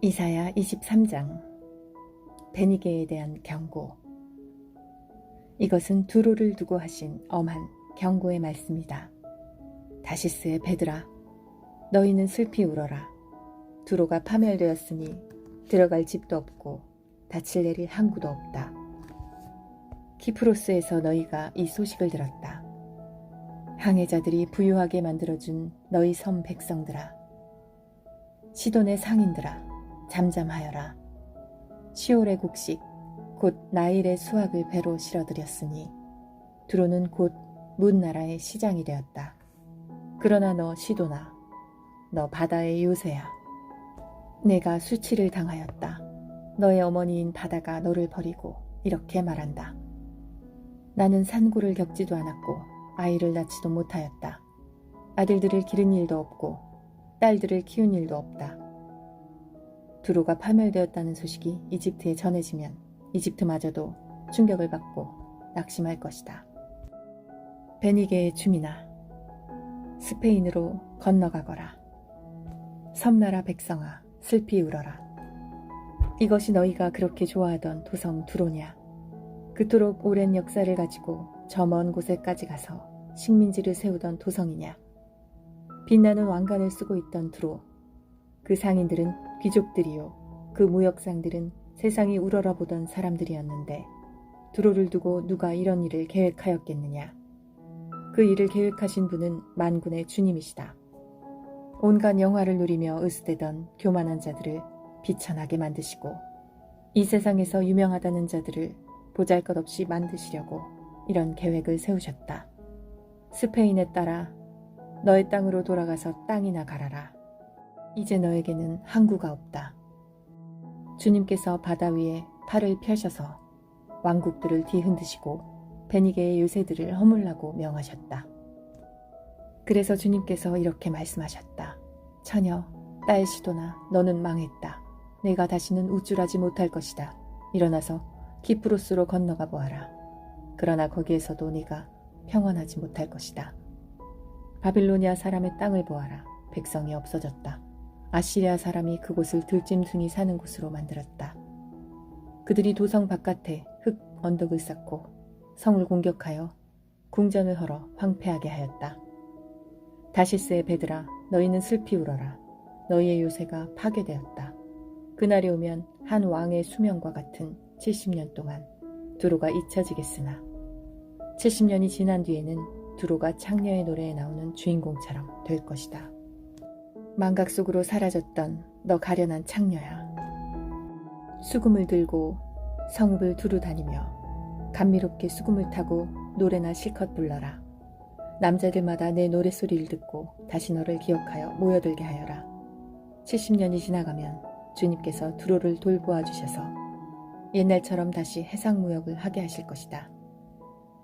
이사야 23장 베니게에 대한 경고 이것은 두로를 두고 하신 엄한 경고의 말씀이다. 다시스의 베드라 너희는 슬피 울어라. 두로가 파멸되었으니 들어갈 집도 없고 닻을 내릴 항구도 없다. 키프로스에서 너희가 이 소식을 들었다. 항해자들이 부유하게 만들어준 너희 섬 백성들아. 시돈의 상인들아. 잠잠하여라. 시올의 곡식, 곧 나일의 수확을 배로 실어들였으니 두로는 곧 문나라의 시장이 되었다. 그러나 너 시도나, 너 바다의 요새야. 내가 수치를 당하였다. 너의 어머니인 바다가 너를 버리고 이렇게 말한다. 나는 산고를 겪지도 않았고 아이를 낳지도 못하였다. 아들들을 기른 일도 없고 딸들을 키운 일도 없다. 두로가 파멸되었다는 소식이 이집트에 전해지면 이집트마저도 충격을 받고 낙심할 것이다. 베니게의 주민아, 스페인으로 건너가거라. 섬나라 백성아, 슬피 울어라. 이것이 너희가 그렇게 좋아하던 도성 두로냐? 그토록 오랜 역사를 가지고 저 먼 곳에까지 가서 식민지를 세우던 도성이냐? 빛나는 왕관을 쓰고 있던 두로. 그 상인들은 귀족들이요. 그 무역상들은 세상이 우러러보던 사람들이었는데 두로를 두고 누가 이런 일을 계획하였겠느냐. 그 일을 계획하신 분은 만군의 주님이시다. 온갖 영화를 누리며 으스대던 교만한 자들을 비천하게 만드시고 이 세상에서 유명하다는 자들을 보잘것없이 만드시려고 이런 계획을 세우셨다. 스페인에 따라 너의 땅으로 돌아가서 땅이나 갈아라. 이제 너에게는 항구가 없다. 주님께서 바다 위에 팔을 펴셔서 왕국들을 뒤흔드시고 베니게의 요새들을 허물라고 명하셨다. 그래서 주님께서 이렇게 말씀하셨다. 처녀, 딸 시도나 너는 망했다. 내가 다시는 우쭐하지 못할 것이다. 일어나서 키프로스로 건너가 보아라. 그러나 거기에서도 네가 평안하지 못할 것이다. 바빌로니아 사람의 땅을 보아라. 백성이 없어졌다. 아시리아 사람이 그곳을 들짐승이 사는 곳으로 만들었다. 그들이 도성 바깥에 흙 언덕을 쌓고 성을 공격하여 궁전을 헐어 황폐하게 하였다. 다시스의 베드라 너희는 슬피 울어라. 너희의 요새가 파괴되었다. 그날이 오면 한 왕의 수명과 같은 70년 동안 두로가 잊혀지겠으나 70년이 지난 뒤에는 두로가 창녀의 노래에 나오는 주인공처럼 될 것이다. 망각 속으로 사라졌던 너 가련한 창녀야. 수금을 들고 성읍을 두루 다니며 감미롭게 수금을 타고 노래나 실컷 불러라. 남자들마다 내 노랫소리를 듣고 다시 너를 기억하여 모여들게 하여라. 70년이 지나가면 주님께서 두로를 돌보아 주셔서 옛날처럼 다시 해상무역을 하게 하실 것이다.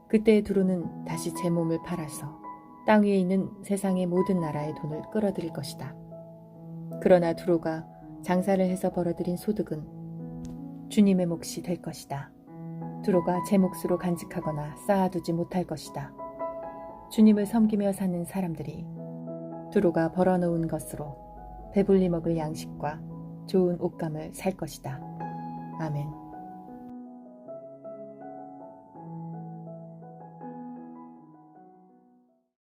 그때 두로는 다시 제 몸을 팔아서 땅 위에 있는 세상의 모든 나라의 돈을 끌어들일 것이다. 그러나 두로가 장사를 해서 벌어들인 소득은 주님의 몫이 될 것이다. 두로가 제 몫으로 간직하거나 쌓아두지 못할 것이다. 주님을 섬기며 사는 사람들이 두로가 벌어놓은 것으로 배불리 먹을 양식과 좋은 옷감을 살 것이다. 아멘.